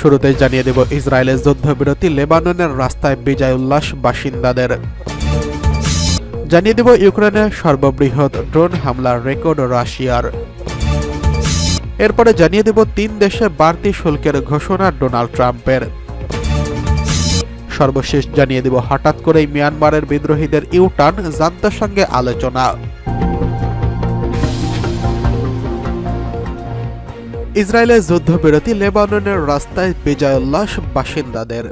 শুরুতেই জানিয়ে দেব, ইসরায়েলের যুদ্ধবিরতি লেবাননের রাস্তায় বিজয় উল্লাস বাসিন্দাদের। জানিয়ে দেব, ইউক্রেনের সর্ববৃহৎ ড্রোন হামলার রেকর্ড রাশিয়ার। এরপরে জানিয়ে দেব, তিন দেশে বাড়তি শুল্কের ঘোষণা ডোনাল্ড ট্রাম্পের। সর্বশেষ জানিয়ে দেব, হঠাৎ করেই মিয়ানমারের বিদ্রোহীদের ইউটার্ন জান্তার সঙ্গে আলোচনা। ইসরায়েলের যুদ্ধবিরতি লেবাননের রাস্তায় বিজয় উল্লাস বাসিন্দাদের।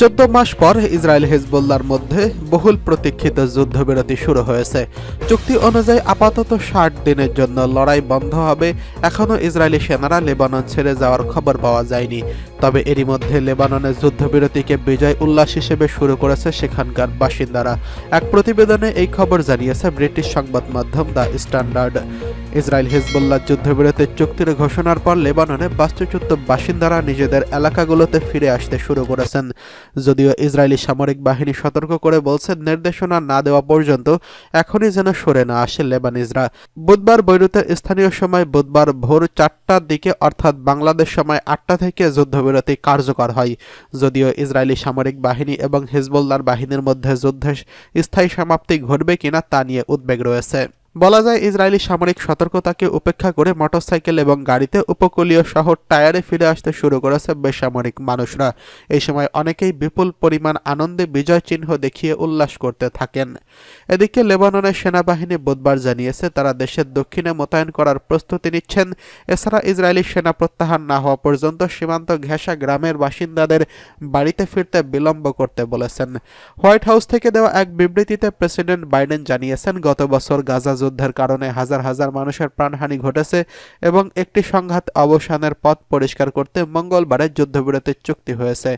চোদ্দ মাস পর ইসরায়েল হিজবুল্লার মধ্যে বহুল প্রতীক্ষিত যুদ্ধবিরতি শুরু হয়েছে। চুক্তি অনুযায়ী আপাতত ষাট দিনের জন্য লড়াই বন্ধ হবে। এখনও ইসরায়েলি সেনারা লেবানন ছেড়ে যাওয়ার খবর পাওয়া যায়নি। তবে এরই মধ্যে লেবাননের যুদ্ধবিরতিকে বিজয় উল্লাস হিসেবে শুরু করেছে সেখানকার বাসিন্দারা। এক প্রতিবেদনে এই খবর জানিয়েছে ব্রিটিশ সংবাদ মাধ্যম দ্য স্ট্যান্ডার্ড। ইসরায়েল হিজবুল্লাহ যুদ্ধবিরতির চুক্তির ঘোষণার পর লেবাননে বাস্তুচ্যুত বাসিন্দারা নিজেদের এলাকাগুলোতে ফিরে আসতে শুরু করেছেন। যদিও ইসরায়েলি সামরিক বাহিনী সতর্ক করে বলছে, নির্দেশনা না দেওয়া পর্যন্ত এখনই যেন সরে না আসে লেবানিজরা। বুধবার বৈরুতের স্থানীয় সময় বুধবার ভোর চারটার দিকে, অর্থাৎ বাংলাদেশ সময় আটটা থেকে যুদ্ধবিরতি কার্যকর হয়। যদিও ইসরায়েলি সামরিক বাহিনী এবং হিজবুল্লার বাহিনীর মধ্যে যুদ্ধের স্থায়ী সমাপ্তি ঘটবে কিনা তা নিয়ে উদ্বেগ রয়েছে। বলা যায় ইসরায়েলি সামরিক সতর্কতাকে উপেক্ষা করে মোটরসাইকেল এবং গাড়িতে উপকূলীয় শহর টায়ারে ফিরে আসতে শুরু করেছে বেসামরিক মানুষরা। এই সময় অনেকেই বিপুল পরিমাণ আনন্দে বিজয় চিহ্ন দেখিয়ে উল্লাস করতে থাকেন। এদিকে লেবাননের সেনাবাহিনী বুধবার জানিয়েছে, তারা দেশের দক্ষিণে মোতায়েন করার প্রস্তুতি নিচ্ছেন। এছাড়া ইসরায়েলি সেনা প্রত্যাহার না হওয়া পর্যন্ত সীমান্ত ঘেঁষা গ্রামের বাসিন্দাদের বাড়িতে ফিরতে বিলম্ব করতে বলেছেন। হোয়াইট হাউস থেকে দেওয়া এক বিবৃতিতে প্রেসিডেন্ট বাইডেন জানিয়েছেন, গত বছর গাজা যুদ্ধের কারণে হাজার হাজার মানুষের প্রাণহানি ঘটেছে এবং একটি সংঘাত অবসানের পথ পরিষ্কার করতে মঙ্গলবারে যুদ্ধবিরতির চুক্তি হয়েছে।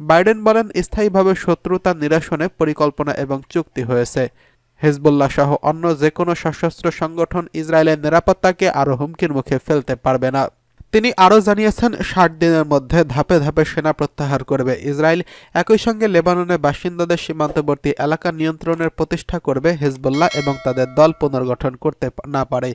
বাইডেন বলেন, স্থায়ীভাবে শত্রুতা নিরসনে পরিকল্পনা এবং চুক্তি হয়েছে। হেজবুল্লাহ সহ অন্য যে কোনো সশস্ত্র সংগঠন ইসরায়েলের নিরাপত্তাকে আরও হুমকির মুখে ফেলতে পারবে না। তিনি আরও জানিয়েছেন, ষাট দিনের মধ্যে ধাপে ধাপে সেনা প্রত্যাহার করবে। ইসরায়েল একই সঙ্গে লেবাননের বাসিন্দাদের সীমান্তবর্তী এলাকা নিয়ন্ত্রণের প্রতিষ্ঠা করবে হেজবুল্লাহ এবং তাদের দল পুনর্গঠন করতে না পারে।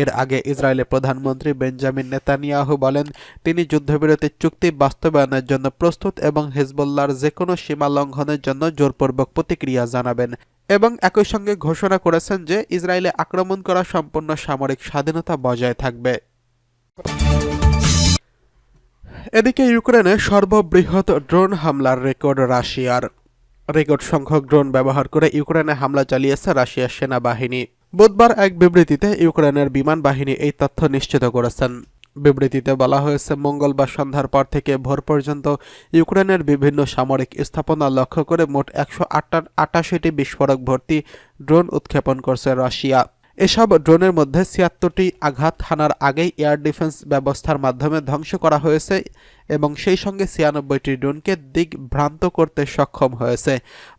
এর আগে ইসরায়েলের প্রধানমন্ত্রী বেঞ্জামিন নেতানিয়াহু বলেন, তিনি যুদ্ধবিরতির চুক্তি বাস্তবায়নের জন্য প্রস্তুত এবং হেজবুল্লাহর যে কোনো সীমা লঙ্ঘনের জন্য জোরপূর্বক প্রতিক্রিয়া জানাবেন এবং একই সঙ্গে ঘোষণা করেছেন যে, ইসরায়েলে আক্রমণ করা সম্পূর্ণ সামরিক স্বাধীনতা বজায় থাকবে। এদিকে ইউক্রেনে সর্ববৃহৎ ড্রোন হামলার রেকর্ড রাশিয়ার। রেকর্ড সংখ্যক ড্রোন ব্যবহার করে ইউক্রেনে হামলা চালিয়েছে রাশিয়ার সেনাবাহিনী। বুধবার এক বিবৃতিতে ইউক্রেনের বিমান বাহিনী এই তথ্য নিশ্চিত করেছেন। বিবৃতিতে বলা হয়েছে, মঙ্গলবার সন্ধ্যার পর থেকে ভোর পর্যন্ত ইউক্রেনের বিভিন্ন সামরিক স্থাপনা লক্ষ্য করে মোট একশো আটাশিটি বিস্ফোরক ভর্তি ড্রোন উৎক্ষেপণ করছে রাশিয়া। এসব ড্রোনের মধ্যে ছিয়াত্তরটি আঘাত হানার আগেই এয়ার ডিফেন্স ব্যবস্থার মাধ্যমে ধ্বংস করা হয়েছে এবং সেই সঙ্গে ছিয়ানব্বইটি ড্রোনকে দিকভ্রান্ত করতে সক্ষম হয়েছে।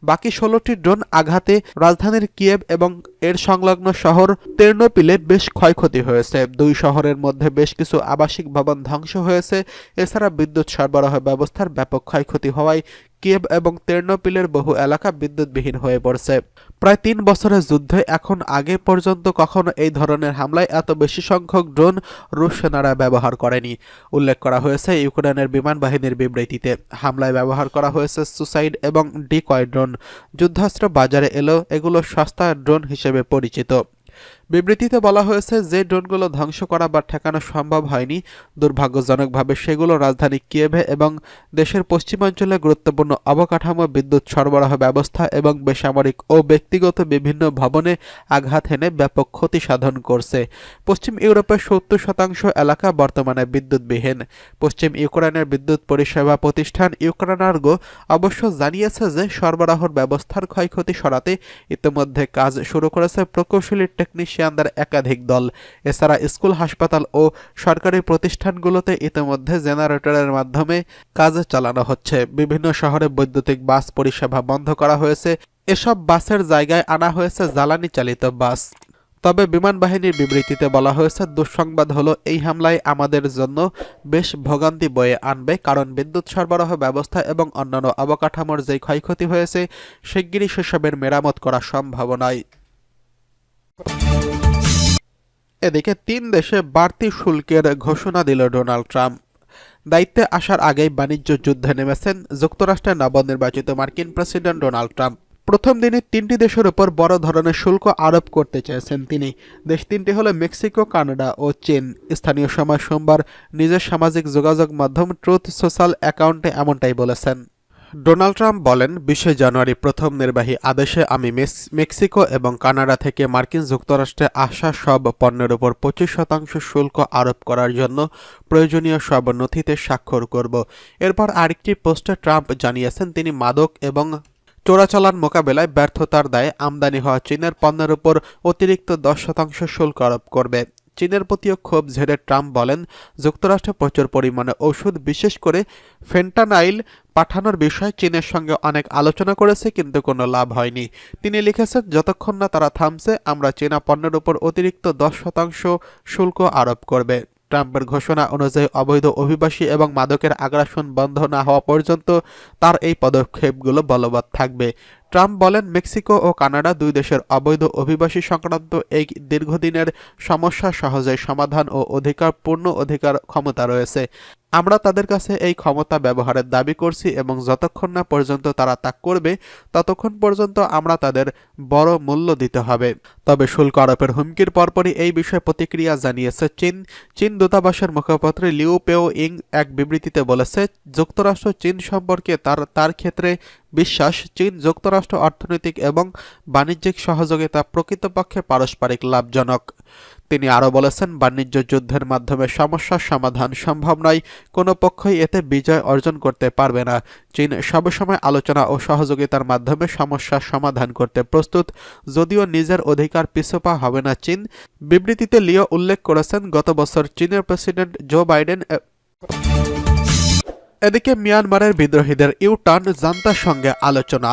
বাকি ষোলোটি ড্রোন আঘাতে রাজধানীর কিয়েভ এবং এর সংলগ্ন শহর তেরনোপিলে বেশ ক্ষয়ক্ষতি হয়েছে। দুই শহরের মধ্যে বেশ কিছু আবাসিক ভবন ধ্বংস হয়েছে। এছাড়া বিদ্যুৎ সরবরাহ ব্যবস্থার ব্যাপক ক্ষয়ক্ষতি হওয়ায় কিয়েভ এবং তেরনোপিলের বহু এলাকা বিদ্যুৎবিহীন হয়ে পড়ছে। প্রায় তিন বছরের যুদ্ধে এখন আগে পর্যন্ত কখনো এই ধরনের হামলায় এত বেশি সংখ্যক ড্রোন, রুশ সেনারা ব্যবহার করেনি। উল্লেখ করা হয়েছে ইউক্রেনের বিমান বাহিনীর বিবৃতিতে। হামলায় ব্যবহার করা হয়েছে সুসাইড এবং ডিকয় ড্রোন। যুদ্ধাস্ত্র বাজারে এলেও এগুলো সস্তা ড্রোন হিসেবে পরিচিত। বিবৃতিতে বলা হয়েছে যে ড্রোনগুলো ধ্বংস করা বা ঠেকানো সম্ভব হয়নি। দুর্ভাগ্যজনকভাবে সেগুলো রাজধানী কিয়েভে এবং দেশের পশ্চিমাঞ্চলে গুরুত্বপূর্ণ অবকাঠামো, বিদ্যুৎ সরবরাহ ব্যবস্থা এবং বেসামরিক ও ব্যক্তিগত বিভিন্ন ভবনে আঘাত হেনে ব্যাপক ক্ষতি সাধন করছে। পশ্চিম ইউরোপের সত্তর শতাংশ এলাকা বর্তমানে বিদ্যুৎবিহীন। পশ্চিম ইউক্রেনের বিদ্যুৎ পরিষেবা প্রতিষ্ঠান ইউক্রেনার্গো অবশ্য জানিয়েছে যে সরবরাহর ব্যবস্থার ক্ষয়ক্ষতি সরাতে ইতিমধ্যে কাজ শুরু করেছে প্রকৌশলী টেকনিশিয়ানদের একাধিক দল। এছাড়া স্কুল, হাসপাতাল ও সরকারি প্রতিষ্ঠানগুলোতে ইতিমধ্যে জেনারেটরের মাধ্যমে কাজ চালানো হচ্ছে। বিভিন্ন শহরে বৈদ্যুতিক বাস পরিষেবা বন্ধ করা হয়েছে। এসব বাসের জায়গায় আনা হয়েছে জ্বালানি চালিত বাস। তবে বিমান বাহিনীর বিবৃতিতে বলা হয়েছে, দুঃসংবাদ হলো, এই হামলায় আমাদের জন্য বেশ ভোগান্তি বয়ে আনবে, কারণ বিদ্যুৎ সরবরাহ ব্যবস্থা এবং অন্যান্য অবকাঠামোর যে ক্ষয়ক্ষতি হয়েছে, শিগগিরই সেসবের মেরামত করা সম্ভব নয়। এদিকে তিন দেশে বাড়তি শুল্কের ঘোষণা দিল ডোনাল্ড ট্রাম্প। দায়িত্বে আসার আগেই বাণিজ্য যুদ্ধে নেমেছেন যুক্তরাষ্ট্রের নবনির্বাচিত মার্কিন প্রেসিডেন্ট ডোনাল্ড ট্রাম্প। প্রথম দিনে তিনটি দেশের উপর বড় ধরনের শুল্ক আরোপ করতে চেয়েছেন তিনি। দেশ তিনটি হলো মেক্সিকো, কানাডা ও চীন। স্থানীয় সময় সোমবার নিজের সামাজিক যোগাযোগ মাধ্যম ট্রুথ সোশ্যাল অ্যাকাউন্টে এমনটাই বলেছেন। ডোনাল্ড ট্রাম্প বলেন, বিশে জানুয়ারি প্রথম নির্বাহী আদেশে আমি মেক্স- মেক্সিকো এবং কানাডা থেকে মার্কিন যুক্তরাষ্ট্রে আসা সব পণ্যের উপর পঁচিশ শতাংশ শুল্ক আরোপ করার জন্য প্রয়োজনীয় সব নথিতে স্বাক্ষর করব। এরপর আরেকটি পোস্টে ট্রাম্প জানিয়েছেন, তিনি মাদক এবং চোরাচালান মোকাবেলায় ব্যর্থতার দায়ে আমদানি হওয়া চীনের পণ্যের উপর অতিরিক্ত দশ শতাংশ শুল্ক আরোপ করবে। চীনের প্রতিও ক্ষোভ ঝেড়ে ট্রাম্প বলেন, যুক্তরাষ্ট্রে প্রচুর পরিমাণে ওষুধ, বিশেষ করে ফেন্টানাইল পাঠানোর বিষয়ে চীনের সঙ্গে অনেক আলোচনা করেছে, কিন্তু কোনো লাভ হয়নি। তিনি লিখেছেন, যতক্ষণ না তারা থামছে, আমরা চীনা পণ্যের উপর অতিরিক্ত দশ শতাংশ শুল্ক আরোপ করবে। ট্রাম্পের ঘোষণা অনুযায়ী, অবৈধ অভিবাসী এবং মাদকের আগ্রাসন বন্ধ না হওয়া পর্যন্ত তার এই পদক্ষেপগুলো বলবৎ থাকবে। ট্রাম্প বলেন, মেক্সিকো ও কানাডা দুই দেশের অবৈধ অভিবাসী সংক্রান্ত এই দীর্ঘদিনের সমস্যা সহজে সমাধান ও অধিকার, পূর্ণ অধিকার ক্ষমতা রয়েছে। আমরা তাদের কাছে এই ক্ষমতা ব্যবহারের দাবি করছি এবং যতক্ষণ না পর্যন্ত তারা তা করবে, ততক্ষণ পর্যন্ত আমরা তাদের বড় মূল্য দিতে হবে। তবে শুল্ক আরোপের হুমকির পরপরই এই বিষয়ে প্রতিক্রিয়া জানিয়েছে চীন। চীন দূতাবাসের মুখপাত্র লিউ পেও ইং এক বিবৃতিতে বলেছে, যুক্তরাষ্ট্র চীন সম্পর্কে তার তার ক্ষেত্রে বিশ্বাস, চীন যুক্তরাষ্ট্র অর্থনৈতিক এবং বাণিজ্যিক সহযোগিতা প্রকৃতপক্ষে পারস্পরিক লাভজনক। তিনি আরও বলেছেন, বাণিজ্য যুদ্ধের মাধ্যমে সমস্যার সমাধান সম্ভব নয়, কোনো পক্ষই এতে বিজয় অর্জন করতে পারবে না। চীন সবসময় আলোচনা ও সহযোগিতার মাধ্যমে সমস্যার সমাধান করতে প্রস্তুত, যদিও নিজের অধিকার পিছপা হবে না চীন। বিবৃতিতে লিও উল্লেখ করেছেন, গত বছর চীনের প্রেসিডেন্ট জো বাইডেন এদিকে মিয়ানমারের বিদ্রোহীদের ইউটার্ন জান্তার সঙ্গে আলোচনা।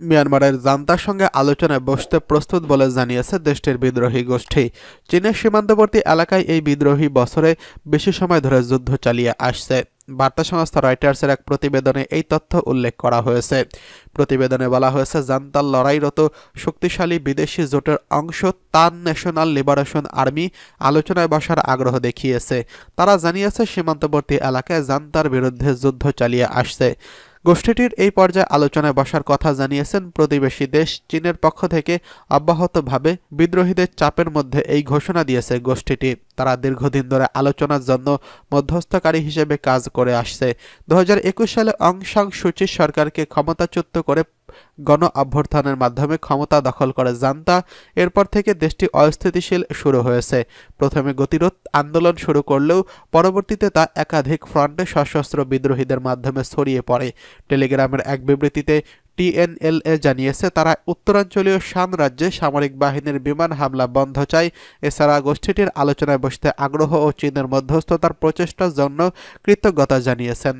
মিয়ানমারের জান্তার সঙ্গে আলোচনায় বসতে প্রস্তুত বলে জানিয়েছে দেশটির বিদ্রোহী গোষ্ঠী। চীনের সীমান্তবর্তী এলাকায় এই বিদ্রোহী বছরে বেশি সময় ধরে যুদ্ধ চালিয়ে আসছে। বার্তা সংস্থা রয়টার্সের এক প্রতিবেদনে এই তথ্য উল্লেখ করা হয়েছে। প্রতিবেদনে বলা হয়েছে, জান্তাল লড়াইরত শক্তিশালী বিদেশি জোটের অংশ তান ন্যাশনাল লিবারেশন আর্মি আলোচনায় বসার আগ্রহ দেখিয়েছে। তারা জানিয়েছে, সীমান্তবর্তী এলাকায় জান্তার বিরুদ্ধে যুদ্ধ চালিয়ে আসছে। গোষ্ঠীটির এই পর্যায়ে আলোচনায় বসার কথা জানিয়েছেন প্রতিবেশী দেশ চীনের পক্ষ থেকে অব্যাহতভাবে বিদ্রোহীদের চাপের মধ্যে এই ঘোষণা দিয়েছে গোষ্ঠীটি। তারা দীর্ঘদিন ধরে আলোচনার জন্য মধ্যস্থকারী হিসেবে কাজ করে আসছে। দু হাজার একুশ সালে অং সাং সরকারকে ক্ষমতাচ্যুত করে গণ অভ্যর্থনের মাধ্যমে ক্ষমতা দখল করে জান্তা। এরপর থেকে দেশটি অস্থিতিশীল শুরু হয়েছে। প্রথমে গতিরোধ আন্দোলন শুরু করলেও পরবর্তীতে তা একাধিক ফ্রন্টে সশস্ত্র বিদ্রোহীদের মাধ্যমে ছড়িয়ে পড়ে। টেলিগ্রামের এক বিবৃতিতে টিএনএলএ জানিয়েছে, তারা উত্তরাঞ্চলীয় শান রাজ্যে সামরিক বাহিনীর বিমান হামলা বন্ধ চায়। এছাড়া গোষ্ঠীটির আলোচনায় বসতে আগ্রহ ও চীনের মধ্যস্থতার প্রচেষ্টার জন্য কৃতজ্ঞতা জানিয়েছেন।